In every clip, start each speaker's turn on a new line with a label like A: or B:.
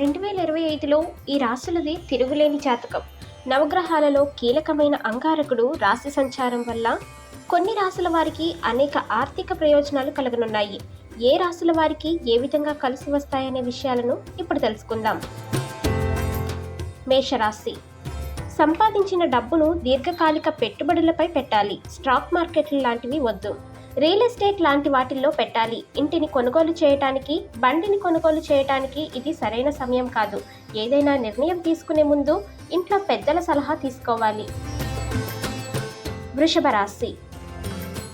A: రెండు వేల ఇరవై ఐదులో ఈ రాశులది తిరుగులేని జాతకం. నవగ్రహాలలో కీలకమైన అంగారకుడు రాశి సంచారం వల్ల కొన్ని రాశుల వారికి అనేక ఆర్థిక ప్రయోజనాలు కలగనున్నాయి. ఏ రాశుల వారికి ఏ విధంగా కలిసి వస్తాయనే విషయాలను ఇప్పుడు తెలుసుకుందాం. మేషరాశి. సంపాదించిన డబ్బును దీర్ఘకాలిక పెట్టుబడులపై పెట్టాలి. స్టాక్ మార్కెట్లు లాంటివి వద్దు. రియల్ ఎస్టేట్ లాంటి వాటిల్లో పెట్టాలి. ఇంటిని కొనుగోలు చేయటానికి బండిని కొనుగోలు చేయటానికి ఇది సరైన సమయం కాదు. ఏదైనా నిర్ణయం తీసుకునే ముందు ఇంట్లో పెద్దల సలహా తీసుకోవాలి. వృషభ రాశి.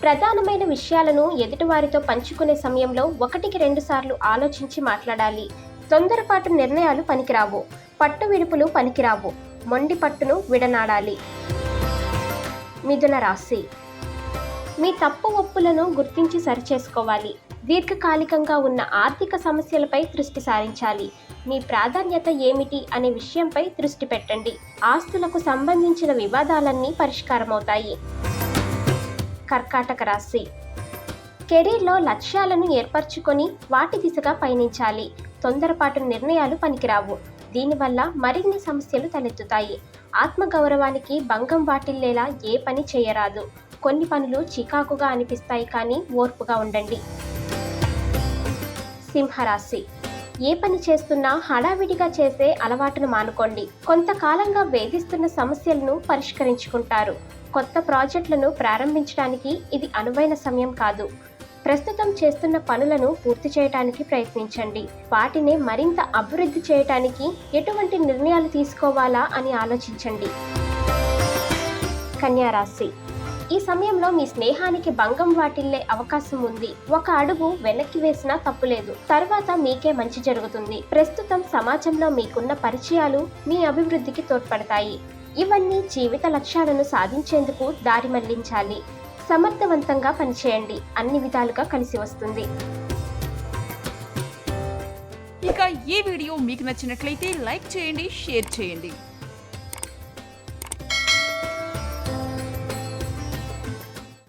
A: ప్రధానమైన విషయాలను ఎదుటివారితో పంచుకునే సమయంలో ఒకటికి రెండు సార్లు ఆలోచించి మాట్లాడాలి. తొందరపాటు నిర్ణయాలు పనికిరావు. పట్టు విడుపులు పనికిరావు. మొండి పట్టును విడనాడాలి. మిథున రాశి. మీ తప్పు ఒప్పులను గుర్తించి సరిచేసుకోవాలి. దీర్ఘకాలికంగా ఉన్న ఆర్థిక సమస్యలపై దృష్టి సారించాలి. మీ ప్రాధాన్యత ఏమిటి అనే విషయంపై దృష్టి పెట్టండి. ఆస్తులకు సంబంధించిన వివాదాలన్నీ పరిష్కారమవుతాయి. కర్కాటక రాశి. కెరీర్లో లక్ష్యాలను ఏర్పరచుకొని వాటి దిశగా పయనించాలి. తొందరపాటు నిర్ణయాలు పనికిరావు. దీనివల్ల మరిన్ని సమస్యలు తలెత్తుతాయి. ఆత్మగౌరవానికి భంగం వాటిల్లేలా ఏ పని చేయరాదు. కొన్ని పనులు చికాకుగా అనిపిస్తాయి కానీ ఓర్పుగా ఉండండి. సింహరాశి. ఏ పని చేస్తున్నా హడావిడిగా చేసే అలవాటును మానుకోండి. కొంతకాలంగా వేధిస్తున్న సమస్యలను పరిష్కరించుకుంటారు. కొత్త ప్రాజెక్టులను ప్రారంభించడానికి ఇది అనువైన సమయం కాదు. ప్రస్తుతం చేస్తున్న పనులను పూర్తి చేయడానికి ప్రయత్నించండి. వాటిని మరింత అభివృద్ధి చేయటానికి ఎటువంటి నిర్ణయాలు తీసుకోవాలా అని ఆలోచించండి. కన్యారాశి. ఈ సమయంలో మీ స్నేహానికి భంగం వాటిల్లే అవకాశం ఉంది. ఒక అడుగు వెనక్కి వేసినా తప్పులేదు. తర్వాత మీకే మంచి జరుగుతుంది. ప్రస్తుతం సమాజంలో మీకున్న పరిచయాలు మీ అభివృద్ధికి తోడ్పడతాయి. ఇవన్నీ జీవిత లక్ష్యాలను సాధించేందుకు దారి మళ్ళించాలి. సమర్థవంతంగా పనిచేయండి. అన్ని విధాలుగా కలిసి వస్తుంది.
B: ఇక ఈ వీడియో మీకు నచ్చినట్లయితే లైక్ చేయండి షేర్ చేయండి.